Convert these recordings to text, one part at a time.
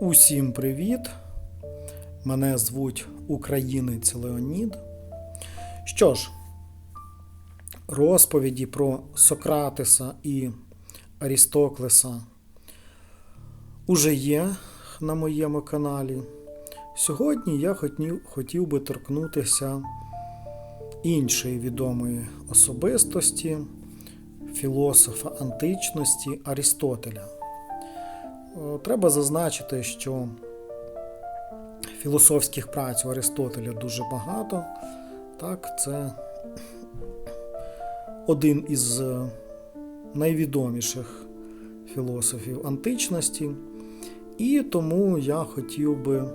Усім привіт! Мене звуть Українець Леонід. Що ж, розповіді про Сократиса і Арістоклеса уже є на моєму каналі. Сьогодні я хотів, хотів би торкнутися іншої відомої особистості, філософа античності Арістотеля. Е, Треба зазначити, що філософських праць у Аристотеля дуже багато. Так, це один із е, найвідоміших філософів античності. І тому я хотів би е,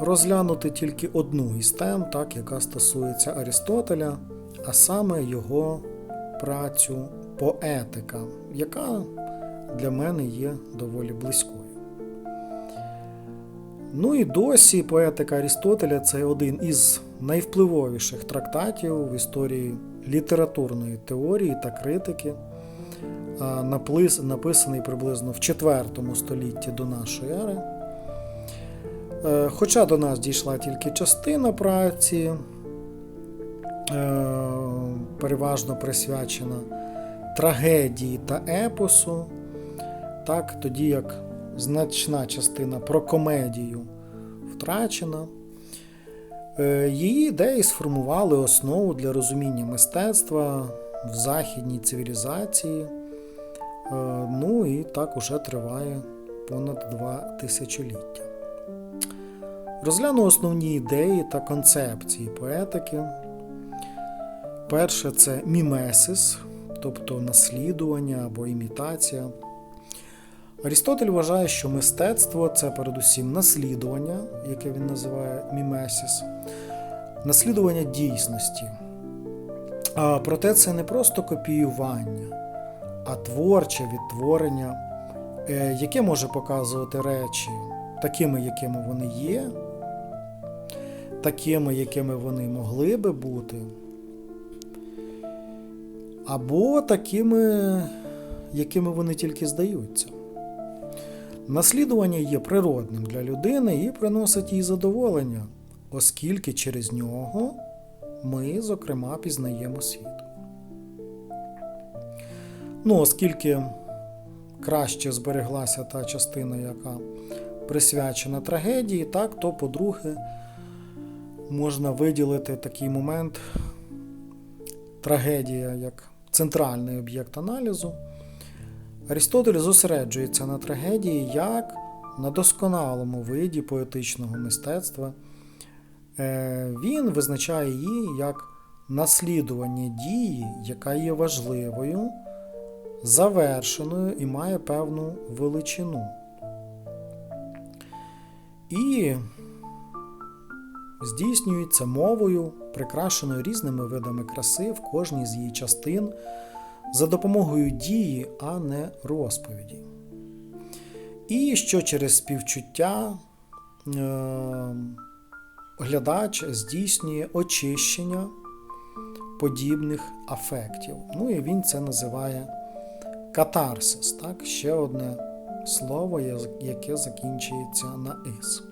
розглянути тільки одну із тем, так, яка стосується Аристотеля, а саме його працю поетика, яка для мене є доволі близькою. Ну і досі поетика Арістотеля це один із найвпливовіших трактатів в історії літературної теорії та критики, написаний приблизно в IV столітті до нашої ери. Е, Хоча до нас дійшла тільки частина праці, е, переважно присвячена трагедії та епосу, так, тоді як значна частина про комедію втрачена. Е, Її ідеї сформували основу для розуміння мистецтва в західній цивілізації. Е, Ну і так уже триває понад два тисячоліття. Розгляну основні ідеї та концепції поетики. Перше це мімесис, тобто наслідування або імітація. Арістотель вважає, що мистецтво це передусім наслідування, яке він називає мімесіс, наслідування дійсності. А проте це не просто копіювання, а творче відтворення, е, яке може показувати речі такими, якими вони є, такими, якими вони могли би бути, або такими, якими вони тільки здаються. Наслідування є природним для людини і приносить їй задоволення, оскільки через нього ми, зокрема, пізнаємо світ. Ну, оскільки краще збереглася та частина, яка присвячена трагедії, так, то, по-друге, можна виділити такий момент трагедія як центральний об'єкт аналізу. Арістотель зосереджується на трагедії як на досконалому виді поетичного мистецтва. Е, Він визначає її як наслідування дії, яка є важливою, завершеною і має певну величину. І здійснюється мовою, прикрашеною різними видами краси в кожній з її частин за допомогою дії, а не розповіді. І що через співчуття е, глядач здійснює очищення подібних афектів. Ну і він це називає катарсис. Так? Ще одне слово, яке закінчується на ис.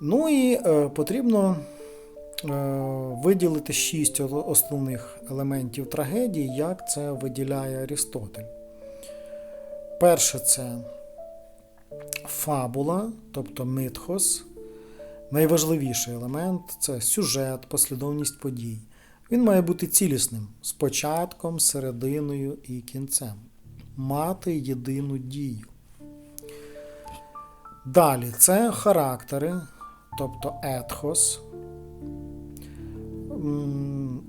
Ну і е, потрібно виділити шість основних елементів трагедії, як це виділяє Арістотель. Перше це фабула, тобто митхос. Найважливіший елемент це сюжет, послідовність подій. Він має бути цілісним з початком, серединою і кінцем. Мати єдину дію. Далі це характери, тобто етхос,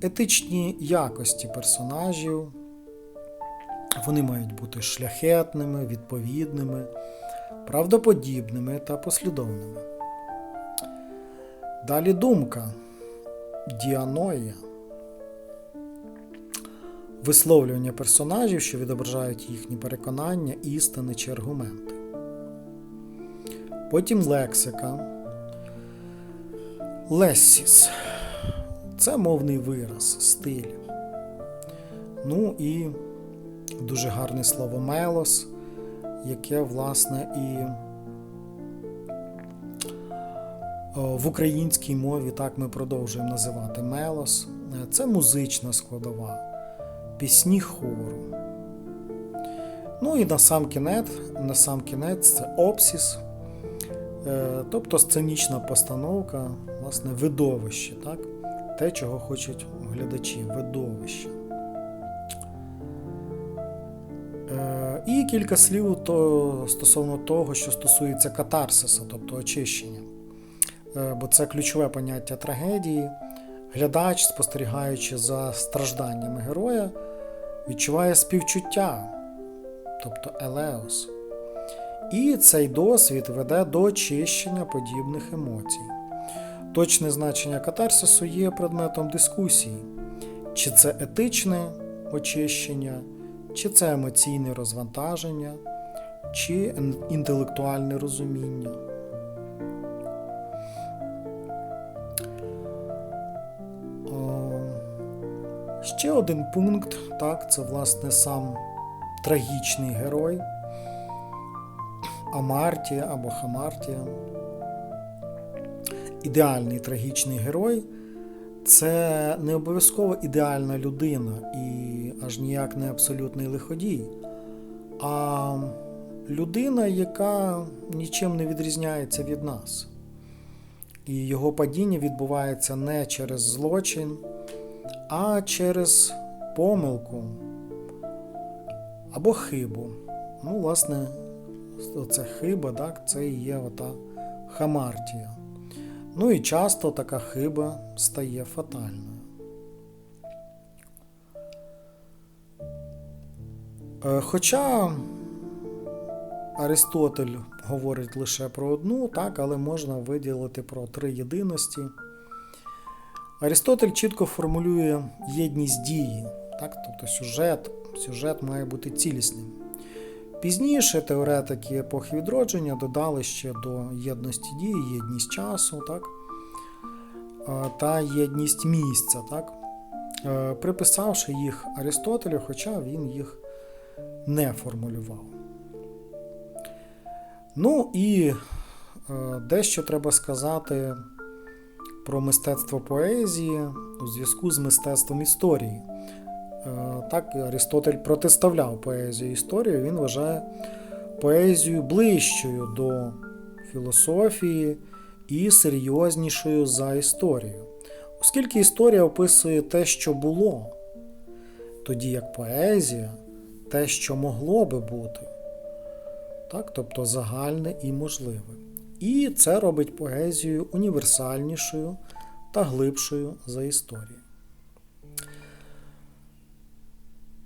етичні якості персонажів. Вони мають бути шляхетними, відповідними, правдоподібними та послідовними. Далі думка діаноя. Висловлювання персонажів, що відображають їхні переконання, істини чи аргументи. Потім лексика. Лессіс. Це мовний вираз, стиль. Ну і дуже гарне слово мелос, яке, власне, і в українській мові так ми продовжуємо називати мелос. Е, Це музична складова, пісні хору. Ну і на сам кінець, на сам кінець це обсіс, е, тобто сценічна постановка, власне, видовище, так? Те, чого хочуть глядачі, видовище. І кілька слів то, стосовно того, що стосується катарсиса, тобто очищення. Е, Бо це ключове поняття трагедії. Глядач, спостерігаючи за стражданнями героя, відчуває співчуття, тобто елеос. І цей досвід веде до очищення подібних емоцій. Точне значення катарсису є предметом дискусії, чи це етичне очищення, чи це емоційне розвантаження, чи інтелектуальне розуміння. Ще один пункт, так, це власне сам трагічний герой Амартія або Хамартія. Ідеальний трагічний герой це не обов'язково ідеальна людина і аж ніяк не абсолютний лиходій, а людина, яка нічим не відрізняється від нас. І його падіння відбувається не через злочин, а через помилку або хибу. Ну, власне, це хиба, так, це і є ота хамартія. Ну і часто така хиба стає фатальною. Е, Хоча Аристотель говорить лише про одну, так, але можна виділити про три єдиності. Аристотель чітко формулює єдність дії, так, тобто сюжет, сюжет має бути цілісним. Пізніше теоретики епохи відродження додали ще до єдності дії, єдність часу, так, та єдність місця, так, Е, приписавши їх Аристотелю, хоча він їх не формулював. Ну і е, дещо треба сказати про мистецтво поезії у зв'язку з мистецтвом історії. Е, Так, Аристотель протиставляв поезію історію, він вважає поезію ближчою до філософії і серйознішою за історію. Оскільки історія описує те, що було, тоді як поезія те, що могло би бути. Так, тобто загальне і можливе. І це робить поезію універсальнішою та глибшою за історію.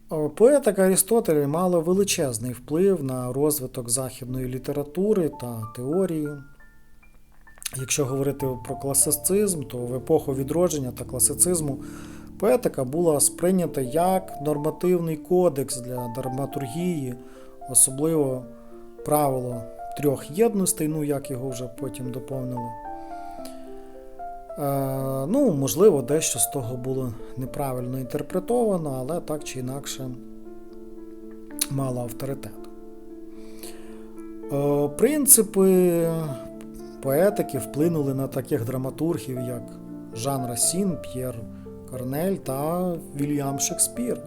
Поетика Арістотеля мала величезний вплив на розвиток західної літератури та теорії. Якщо говорити про класицизм, то в епоху відродження та класицизму поетика була сприйнята як нормативний кодекс для драматургії, особливо правило трьох єдностей, ну як його вже потім доповнили. Е, ну, можливо, дещо з того було неправильно інтерпретовано, але так чи інакше мало авторитет. Е, принципи поетики вплинули на таких драматургів, як Жан Расін, П'єр Корнель та Вільям Шекспір.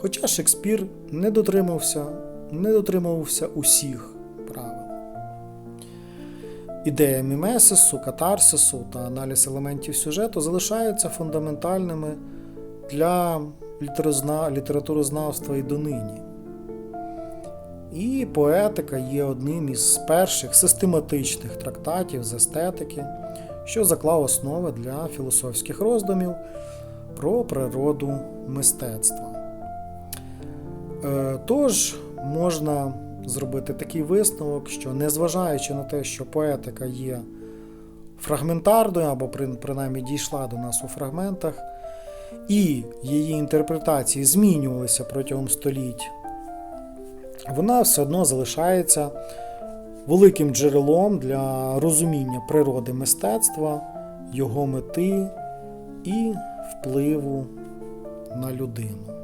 Хоча Шекспір не дотримався, не дотримувався усіх правил. Ідея мімесису, катарсису та аналіз елементів сюжету залишаються фундаментальними для літературознавства і донині. І поетика є одним із перших систематичних трактатів з естетики, що заклав основи для філософських роздумів про природу мистецтва. Е, тож, можна зробити такий висновок, що незважаючи на те, що поетика є фрагментарною, або принаймні дійшла до нас у фрагментах, і її інтерпретації змінювалися протягом століть, вона все одно залишається великим джерелом для розуміння природи мистецтва, його мети і впливу на людину.